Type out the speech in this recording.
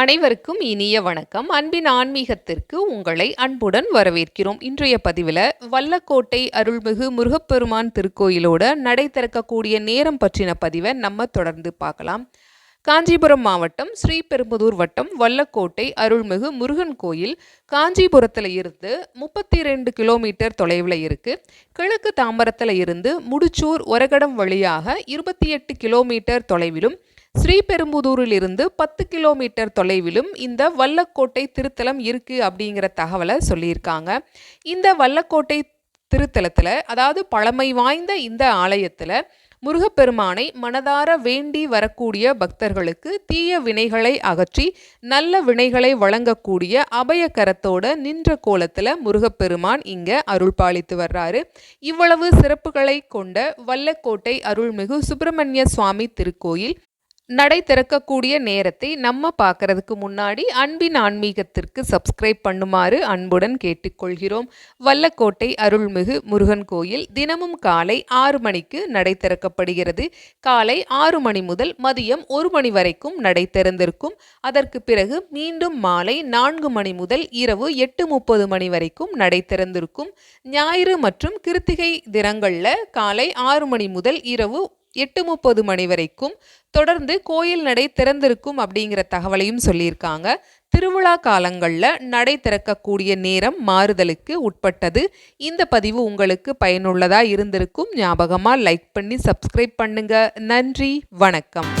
அனைவருக்கும் இனிய வணக்கம். அன்பின் ஆன்மீகத்திற்கு உங்களை அன்புடன் வரவேற்கிறோம். இன்றைய பதிவில் வல்லக்கோட்டை அருள்மிகு முருகப்பெருமான் திருக்கோயிலோட நடை திறக்கக்கூடிய நேரம் பற்றின பதிவை நம்ம தொடர்ந்து பார்க்கலாம். காஞ்சிபுரம் மாவட்டம் ஸ்ரீபெரும்புதூர் வட்டம் வல்லக்கோட்டை அருள்மிகு முருகன் கோயில் காஞ்சிபுரத்தில் இருந்து முப்பத்தி ரெண்டு கிலோமீட்டர் தொலைவில் இருக்குது கிழக்கு தாம்பரத்தில் இருந்து முடிச்சூர் ஒரகடம் வழியாக இருபத்தி எட்டு கிலோமீட்டர் தொலைவிலும் ஸ்ரீபெரும்புதூரிலிருந்து பத்து கிலோமீட்டர் தொலைவிலும் இந்த வல்லக்கோட்டை திருத்தலம் இருக்குது அப்படிங்கிற தகவலை சொல்லியிருக்காங்க. இந்த வல்லக்கோட்டை திருத்தலத்தில் அதாவது பழமை வாய்ந்த இந்த ஆலயத்தில் முருகப்பெருமானை மனதார வேண்டி வரக்கூடிய பக்தர்களுக்கு தீய வினைகளை அகற்றி நல்ல வினைகளை வழங்கக்கூடிய அபயக்கரத்தோட நின்ற கோலத்தில் முருகப்பெருமான் இங்கே அருள்பாலித்து வர்றாரு. இவ்வளவு சிறப்புகளை கொண்ட வல்லக்கோட்டை அருள்மிகு சுப்பிரமணிய சுவாமி திருக்கோயில் நடை திறக்கக்கூடிய நேரத்தை நம்ம பார்க்கறதுக்கு முன்னாடி அன்பின் ஆன்மீகத்திற்கு சப்ஸ்கிரைப் பண்ணுமாறு அன்புடன் கேட்டுக்கொள்கிறோம். வல்லக்கோட்டை அருள்மிகு முருகன் கோயில் தினமும் காலை ஆறு மணிக்கு நடை திறக்கப்படுகிறது. காலை ஆறு மணி முதல் மதியம் ஒரு மணி வரைக்கும் நடை திறந்திருக்கும். அதற்கு பிறகு மீண்டும் மாலை நான்கு மணி முதல் இரவு எட்டு முப்பது மணி வரைக்கும் நடை திறந்திருக்கும். ஞாயிறு மற்றும் கிருத்திகை தினங்களில் காலை ஆறு மணி முதல் இரவு எட்டு முப்பது மணி வரைக்கும் தொடர்ந்து கோயில் நடை திறந்திருக்கும் அப்படிங்கிற தகவலையும் சொல்லியிருக்காங்க. திருவிழா காலங்களில் நடை திறக்கக்கூடிய நேரம் மாறுதலுக்கு உட்பட்டது. இந்த பதிவு உங்களுக்கு பயனுள்ளதாக இருந்திருக்கும். ஞாபகமாக லைக் பண்ணி சப்ஸ்கிரைப் பண்ணுங்கள் நன்றி வணக்கம்.